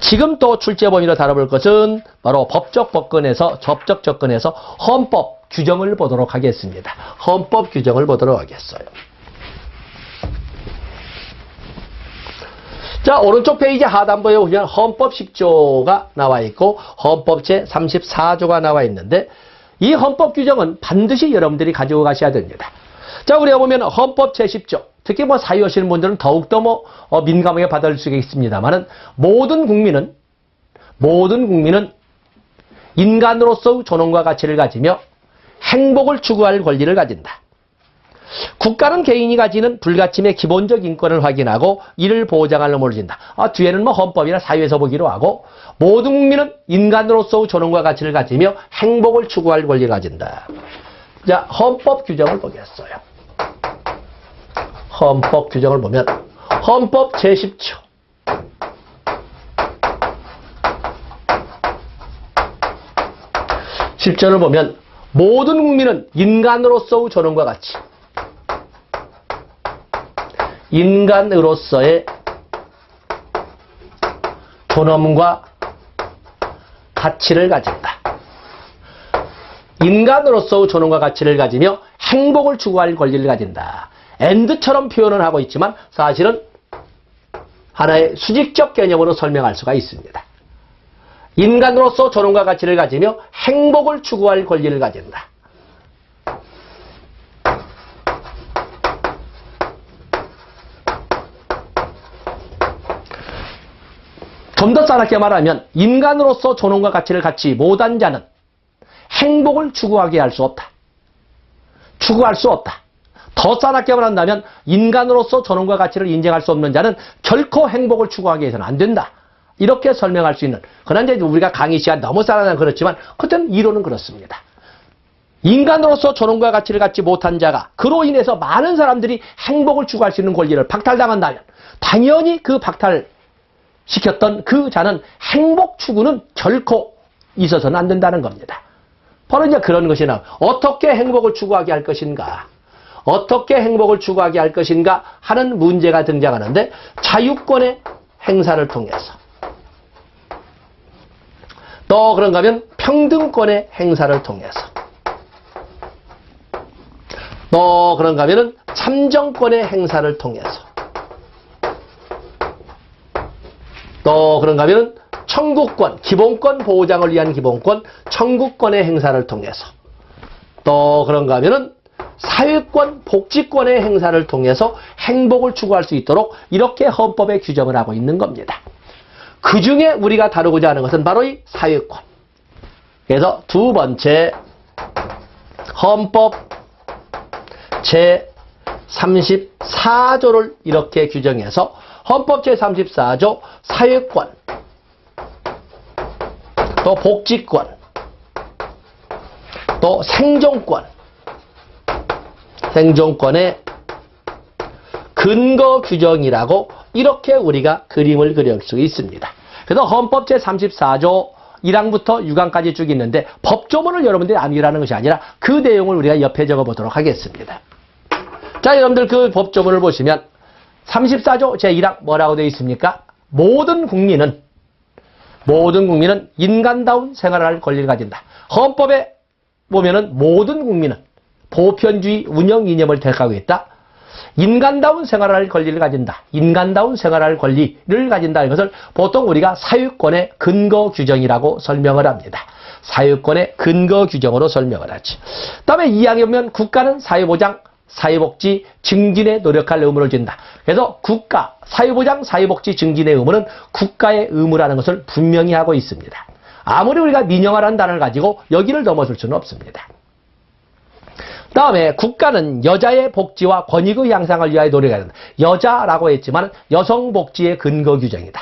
지금 또 출제 범위로 다뤄볼 것은 바로 법적 법권에서 접적 접근에서 헌법 규정을 보도록 하겠습니다. 헌법 규정을 보도록 하겠어요. 자, 오른쪽 페이지 하단부에 보면 헌법 10조가 나와 있고 헌법 제 34조가 나와 있는데 이 헌법 규정은 반드시 여러분들이 가지고 가셔야 됩니다. 자, 우리가 보면 헌법 제 10조 특히 뭐 사유하시는 분들은 더욱더 뭐 어, 민감하게 받을 수 있습니다만은 모든 국민은 모든 국민은 인간으로서의 존엄과 가치를 가지며 행복을 추구할 권리를 가진다. 국가는 개인이 가지는 불가침의 기본적 인권을 확인하고 이를 보장할 놈을 진다. 아, 뒤에는 뭐 헌법이나 사회에서 보기로 하고 모든 국민은 인간으로서의 존엄과 가치를 가지며 행복을 추구할 권리를 가진다. 자, 헌법 규정을 보겠어요. 헌법 규정을 보면 헌법 제10조 십조를 보면 모든 국민은 인간으로서의 존엄과 가치 인간으로서의 존엄과 가치를 가진다. 인간으로서의 존엄과 가치를 가지며 행복을 추구할 권리를 가진다. 엔드처럼 표현을 하고 있지만 사실은 하나의 수직적 개념으로 설명할 수가 있습니다. 인간으로서 존엄과 가치를 가지며 행복을 추구할 권리를 가진다. 좀 더 싸납게 말하면 인간으로서 존엄과 가치를 갖지 못한 자는 행복을 추구하게 할 수 없다. 추구할 수 없다. 더 싸납게 말한다면 인간으로서 존엄과 가치를 인정할 수 없는 자는 결코 행복을 추구하기 위해서는 안 된다. 이렇게 설명할 수 있는. 그러나 이제 우리가 강의 시간 너무 싸나는 그렇지만 그때는 이론은 그렇습니다. 인간으로서 존엄과 가치를 갖지 못한 자가 그로 인해서 많은 사람들이 행복을 추구할 수 있는 권리를 박탈당한다면 당연히 그 박탈 시켰던 그 자는 행복 추구는 결코 있어서는 안 된다는 겁니다. 바로 이제 그런 것이나 어떻게 행복을 추구하게 할 것인가 어떻게 행복을 추구하게 할 것인가 하는 문제가 등장하는데 자유권의 행사를 통해서. 또 그런가 하면 평등권의 행사를 통해서. 또 그런가 하면 참정권의 행사를 통해서. 또 그런가 하면 청구권, 기본권 보장을 위한 기본권, 청구권의 행사를 통해서. 또 그런가 하면은 사회권, 복지권의 행사를 통해서 행복을 추구할 수 있도록 이렇게 헌법에 규정을 하고 있는 겁니다. 그 중에 우리가 다루고자 하는 것은 바로 이 사회권. 그래서 두 번째 헌법 제 34조를 이렇게 규정해서 헌법 제34조 사회권 또 복지권 또 생존권 생존권의 근거 규정이라고 이렇게 우리가 그림을 그릴 수 있습니다. 그래서 헌법 제34조 1항부터 6항까지 쭉 있는데 법조문을 여러분들이 암기라는 것이 아니라 그 내용을 우리가 옆에 적어 보도록 하겠습니다. 자, 여러분들 그 법조문을 보시면 34조 제1항 뭐라고 되어 있습니까? 모든 국민은 모든 국민은 인간다운 생활을 할 권리를 가진다. 헌법에 보면은 모든 국민은 보편주의 운영 이념을 택하고 있다. 인간다운 생활할 권리를 가진다. 인간다운 생활할 권리를 가진다. 이것을 보통 우리가 사유권의 근거 규정이라고 설명을 합니다. 사유권의 근거 규정으로 설명을 하지. 다음에 2항에 보면 국가는 사회보장, 사회복지 증진에 노력할 의무를 준다. 그래서 국가, 사회보장, 사회복지 증진의 의무는 국가의 의무라는 것을 분명히 하고 있습니다. 아무리 우리가 민영화라는 단어를 가지고 여기를 넘어설 수는 없습니다. 다음에 국가는 여자의 복지와 권익의 향상을 위하여 노력해야 된다. 여자라고 했지만 여성 복지의 근거 규정이다.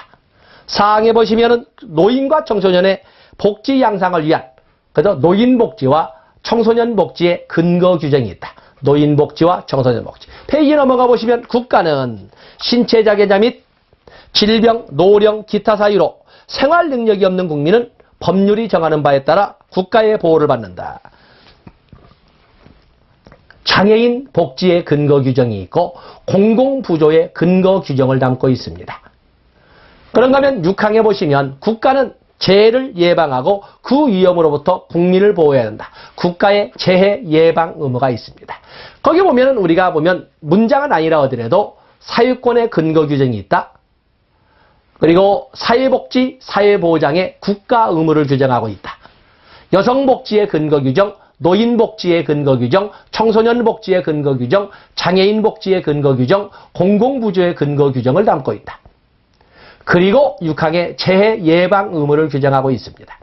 사항에 보시면은 노인과 청소년의 복지 향상을 위한 그래서 노인 복지와 청소년 복지의 근거 규정이 있다. 노인 복지와 청소년 복지. 페이지 넘어가 보시면 국가는 신체 자괴자 및 질병, 노령, 기타 사유로 생활 능력이 없는 국민은 법률이 정하는 바에 따라 국가의 보호를 받는다. 장애인 복지의 근거 규정이 있고 공공부조의 근거 규정을 담고 있습니다. 그런가 하면 6항에 보시면 국가는 재해를 예방하고 그 위험으로부터 국민을 보호해야 한다. 국가의 재해 예방 의무가 있습니다. 거기 보면은 우리가 보면 문장은 아니라 하더라도 사유권의 근거 규정이 있다. 그리고 사회복지, 사회보장의 국가 의무를 규정하고 있다. 여성복지의 근거 규정, 노인 복지의 근거 규정, 청소년 복지의 근거 규정, 장애인 복지의 근거 규정, 공공 부조의 근거 규정을 담고 있다. 그리고 6항의 재해 예방 의무를 규정하고 있습니다.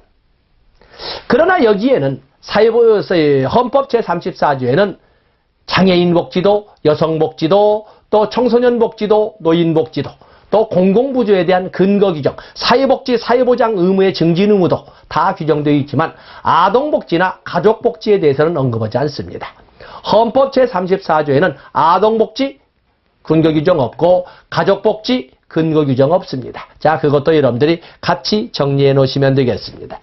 그러나 여기에는 사회보 헌법 제34조에는 장애인 복지도, 여성 복지도, 또 청소년 복지도, 노인 복지도, 또 공공부조에 대한 근거 규정, 사회복지, 사회보장 의무의 증진 의무도 다 규정되어 있지만 아동복지나 가족복지에 대해서는 언급하지 않습니다. 헌법 제34조에는 아동복지 근거 규정 없고 가족복지 근거 규정 없습니다. 자, 그것도 여러분들이 같이 정리해 놓으시면 되겠습니다.